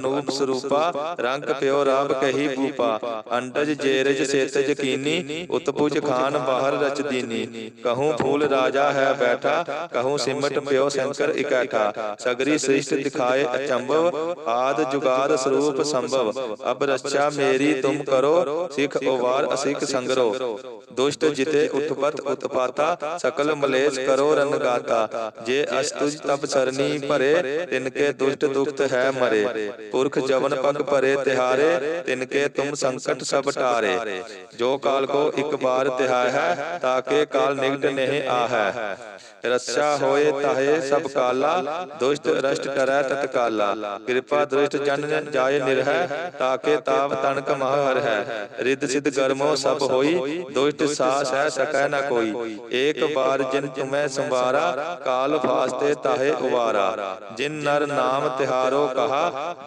ਅਨੂਪ ਸਰੂਪਾ, ਰੰਗ ਪਿਓ ਰਾਬ ਕਹੀ ਭੂਪਾ, ਅੰਡਜ ਜੇਰਜ ਸੇਤ ਯਕੀਨੀ ਉਤਪੁਜ ਖਾਨ ਬਾਹਰ ਰਚਦੀਨੀ। ਕਹੂੰ ਫੂਲ ਰਾਜਾ ਹੈ ਬੈਠਾ, ਕਹੂੰ ਸਿਮਟ ਪਿਓ ਸ਼ੰਕਰ ਇਕੈਠਾ। ਸਗਰੀ ਸ੍ਰਿਸ਼ਟ ਦਿਖਾਏ ਅਚੰਭਵ, ਆਦ ਜੁਗਾਦ ਸਰੂਪ ਸੰਭਵ। ਅਬ ਰੱਛਾ ਮੇਰੀ ਤੁਮ ਕਰੋ, ਸਿੱਖ ਉਵਾਰ ਅਸਿਕ ਸੰਗਰੋ। ਦੁਸ਼ਟ ਜਿਤੇ ਉਤਪਤ ਉਤਪਾਤਾ, ਸਕਲ ਮਲੇਸ਼ ਕਰੋ ਰਨਗਾਤਾ ਜੇ ਅਸਤੁਜ ਤਬ ਸਰਨੀ ਭਰੇ ਤਿਨਕੇ ਦੁਸ਼ਟ ਦੁਖਤ ਹੈ ਮਰੇ। ਪੁਰਖ ਜਵਨ ਪਗ ਭਰੇ ਤਿਹਾਰੇ ਤਿਨਕੇ ਤੁਮ ਸੰਕਟ ਸਭ ਟਾਰੇ। ਜੋ ਕਾਲ ਕੋ ਇੱਕ ਬਾਰ ਤਿਹਾਇ ਹੈ ਤਾਕੇ ਕਾਲ ਨਿਕਟ ਨਹੀਂ ਆਹੈ। ਰੱਛਾ ਹੋਏ ਤਾਹੇ ਸਭ ਕਾਲਾ ਦੁਸ਼ਟ ਰਸ਼ਟ ਕਰੈ ਤਤਕਾਲਾ ਕਿਰਪਾ ਦ੍ਰਿਸ਼ਟ ਜਨ ਜਾਏ ਨਿਰਹਿ ਤਾਕੇ ਤਾਪ ਤਨਕ ਮਹ ਹਰ ਹੈ। ਰਿੱਧ ਸਿਧ ਗਰਮੋ ਸਭ ਹੋਈ ਦੁਸ਼ਟ ਸਾਸ ਹੈ ਸਕੈ ਨ ਕੋਈ। ਏਕ ਬਾਰ ਜਿਨ ਤੁਮੈ ਸੰਵਾਰਾ ਕਾਲ ਫਾਸਤੇ ਤਾਹੇ ਉਵਾਰਾ। ਜਿਨ ਨਰ ਨਾਮ ਤਿਹਾਰੋ ਕਹਾ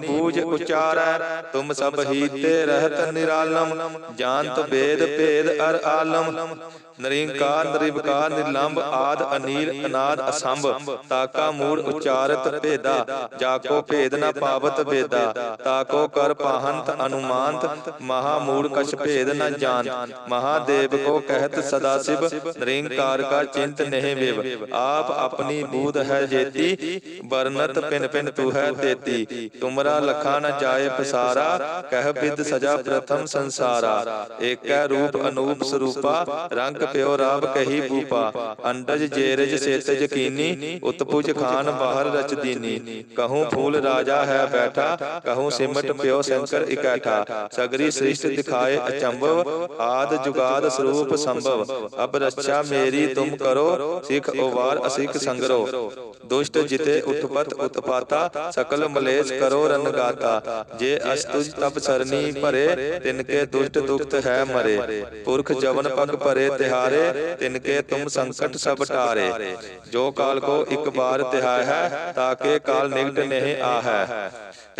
ਬੂਝ ਉਚਾਰੈ, ਤੁਮ ਸਭ ਹੀ ਰਹਿਤ ਨਿਰਾਲਮ, ਜਾਣਤ ਵੇਦ ਭੇਦ ਅਰ ਆਲਮ। ਨਰਿੰਕਾਰ ਨਿਰਵਕਾਰ ਨਿਰਲੰਭ ਆਦ, ਅਨੀਲ, ਅਨਾਦ, ਅਸੰਭ, ਤਾਕਾ ਮੂੜ ਉਚਾਰਤ ਭੇਦਾ, ਜਾਕੋ ਭੇਦ ਨ ਪਾਵਤ ਵੇਦਾ, ਤਾਕੋ ਕਰ ਪਾਹੰਤ ਅਨੁਮਾਨਤ, ਮਹਾ ਮੂੜ ਕਛ ਭੇਦ ਨ ਜਾਣ ਮਹਾਦੇਵ ਕੋ ਕਹਿਤ ਸਦਾ ਸਿਵ, ਨਿਰੰਕਾਰ ਕਾ ਚਿੰਤ ਨਹਿ ਵਿਵ। ਆਪ ਆਪਣੀ ਬੂਧ ਹੈ ਜੇਤੀ, ਵਰਨਤ ਪਿਨ ਪਿਨ ਤੂ ਹੈ ਤੇਤੀ। ਤੁਮਰਾ ਲਖਾ ਨ ਜਾਏ ਪਸਾਰਾ, ਕਹਿ ਬਿਦ ਸਜਾ ਪ੍ਰਥਮ ਸੰਸਾਰਾ। ਏਕੈ ਰੂਪ ਅਨੂਪ ਸਰੂਪਾ, ਰੰਗ ਪਿਓ ਰਾਬ ਕਹੀ ਭੂਪਾ। ਅੰਡਜ ਜੇਰਜ ਸੇਤਜ ਕੀਨੀ, ਉਤਪੁਜ ਖਾਨ ਬਾਹਰ ਰਚ ਦੀਨੀ। ਕਹੂੰ ਫੂਲ ਰਾਜਾ ਹੈ ਬੈਠਾ, ਕਹੂੰ ਸਿਮਟ ਪਿਓ ਸ਼ੰਕਰ ਇਕੈਠਾ। ਸਗਰੀ ਸ੍ਰਿਸ਼ਟ ਦਿਖਾਏ ਅਚੰਭਵ, ਆਦ ਜੁਗਾਦ ਸਰੂਪ ਸੰਭਵ। ਅਬ ਰੱਛਾ ਮੇਰੀ ਤੁਮ ਕਰੋ, ਸਿਖ ਉਵਾਰ ਅਸਿਖ ਸੰਗਰੋ। ਦੁਸ਼ਟ ਜਿਤੇ ਉਤਪਤ ਉਤਪਾਤਾ, ਸਕਲ ਮਲੇਸ਼ ਕਰੋ ਰਨ ਗਾਤਾ ਜੇ ਅਸਤੁਜ ਤਬ ਸਰਨੀ ਭਰੇ ਤਿਨ ਕੇ ਦੁਸ਼ਟ ਦੁਖਤ ਹੈ ਮਰੇ। ਪੁਰਖ ਜਵਨ ਪਗ ਭਰੇ ਤਿਹਾਰੇ ਤਿਨ ਕੇ ਤੁਮ ਸੰਕਟ ਸਭ ਟਾਰੇ। ਜੋ ਕਾਲ ਕੋ ਇੱਕ ਬਾਰ ਤਿਹਾਇ ਹੈ, ਤਾਕੇ ਕਾਲ ਨਿਕਟ ਨਹੀਂ ਆਹੈ।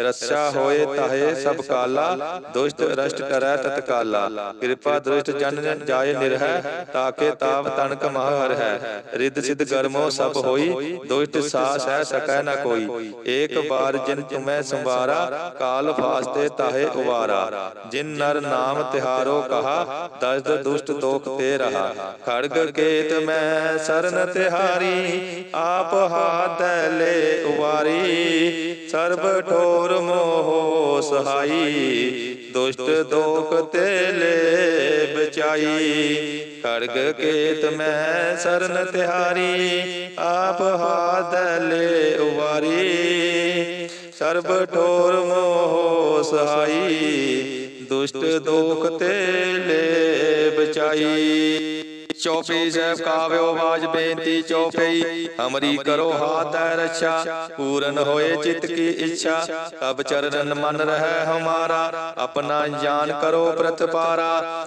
ਰੱਛਾ ਹੋਏ ਤਾਹੇ ਸਭ ਕਾਲਾ, ਦੁਸ਼ਟ ਰਸ਼ਟ ਕਰੈ ਤਤਕਾਲਾ ਕਿਰਪਾ ਦ੍ਰਿਸ਼ਟ ਜਨ ਜਾਏ ਨਿਰਹਿ, ਤਾਕੇ ਤਾਪ ਤਣਕ ਮਹ ਹਰ ਹੈ ਰਿੱਧ ਸਿਧ ਗਰਮੋ ਸਭ ਹੋਈ, ਦੁਸ਼ਟ ਸਾਸ ਹੈ ਸਕੈ ਨਾ ਕੋਈ। ਏਕ ਬਾਰ ਜਿਨ ਤੁਮੈ ਸੰਵਾਰਾ ਕਾਲ ਫਾਸਤੇ ਤਾਹੇ ਉਵਾਰਾ। ਜਿਨ ਨਰ ਨਾਮ ਤਿਹਾਰੋ ਕਹਾ, ਦਸਦ ਦੁਸ਼ਟ ਦੋਖ ਤੇ ਰਹਾ। ਖੜਗ ਕੇਤ ਮੈਂ ਸਰਨ ਤਿਹਾਰੀ, ਆਪ ਹਾਥ ਲੈ ਉਵਾਰੀ। ਸਰਬ ਠੋਰ ਮੋਹ ਸਹਾਈ, ਦੁਸ਼ਟ ਦੋਖ ਤੇ ਲੈ ਬਚਾਈ। ਖੜਗ ਕੇਤ ਮੈਂ ਸਰਨ ਤਿਹਾਰੀ, ਆਪ ਹਾਥ ਲੈ ਉਵਾਰੀ। ਸਰਬ ਠੋਰ ਮੋਹ ਸਹਾਈ, ਦੁਸ਼ਟ ਦੋਖ ਤੇ ਲੈ ਬਚਾਈ ਚੌਪਈ ਸਾਹਿਬ ਕਾਵਿਓ ਬਾਜ ਬੇਨਤੀ, ਚੌਪਈ ਹਮਰੀ ਕਰੋ ਹਾਥ ਹੈ ਰੱਛਾ, ਪੂਰਨ ਹੋਏ ਚਿਤ ਕੀ ਇੱਛਾ। ਤਬ ਚਰਨ ਮਨ ਰਹਿ ਹਮਾਰਾ, ਆਪਣਾ ਜਾਨ ਕਰੋ ਪ੍ਰਤਪਾਰਾ।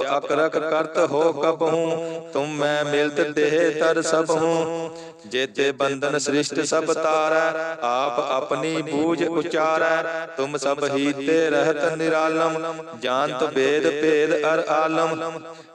ਅਕਰਕ ਕਰਤ ਹੋ ਕਬਹੂ ਤੁਮ ਮੈਂ ਮਿਲਤ ਦੇਹ ਤਰ ਸਭ ਹੂੰ ਜੇਤੇ ਬੰਧਨ ਸ੍ਰਿਸ਼ਟ ਸਭ ਤਾਰੈ, ਆਪ ਆਪਣੀ ਬੂਝ ਉਚਾਰੈ। ਤੁਮ ਸਭ ਹੀ ਤੇ ਰਹਿਤ ਨਿਰਾਲਮ, ਜਾਣਤ ਵੇਦ ਭੇਦ ਅਰ ਆਲਮ।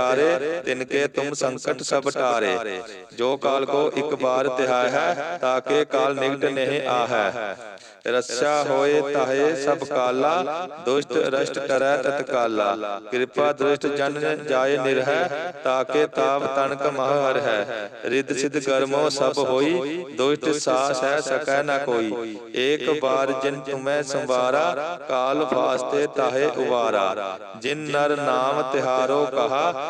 ਤਿਹਾਰੇ ਤਿਨਕੇ ਤੁਮ ਸੰਕਟ ਸਭ ਟਾਰੇ। ਜੋ ਕਾਲ ਕੋ ਇੱਕ ਬਾਰ ਤਿਹਾਇ ਹੈ ਤਾਕੇ ਕਾਲ ਨਿਕਟ ਨਹੀਂ ਆਹੈ। ਰੱਛਾ ਹੋਏ ਤਾਹੇ ਸਭ ਕਾਲਾ, ਦੁਸ਼ਟ ਰਸ਼ਟ ਕਰੈ ਤਤਕਾਲਾ ਕਿਰਪਾ ਦ੍ਰਿਸ਼ਟ ਜਨ ਜਾਏ ਨਿਰਹਿ ਤਾਕੇ ਤਾਪ ਤਨਕ ਮਹ ਹਰ ਹੈ ਰਿੱਧ ਸਿਧ ਕਰਮੋ ਸਭ ਹੋਈ, ਦੁਸ਼ਟ ਸਾਸ ਹੈ ਸਕੈ ਨਾ ਕੋਈ। ਏਕ ਬਾਰ ਜਿਨ ਤੁਮੈ ਸੰਵਾਰਾ, ਕਾਲ ਫਾਸਤੇ ਤਾਹੇ ਉਵਾਰਾ। ਜਿਨ ਨਰ ਨਾਮ ਤਿਹਾਰੋ ਕਹਾ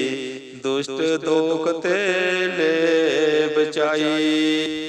ਦੁਸ਼ਟ ਦੋਖ ਤੇ ਲੈ ਬਚਾਈ।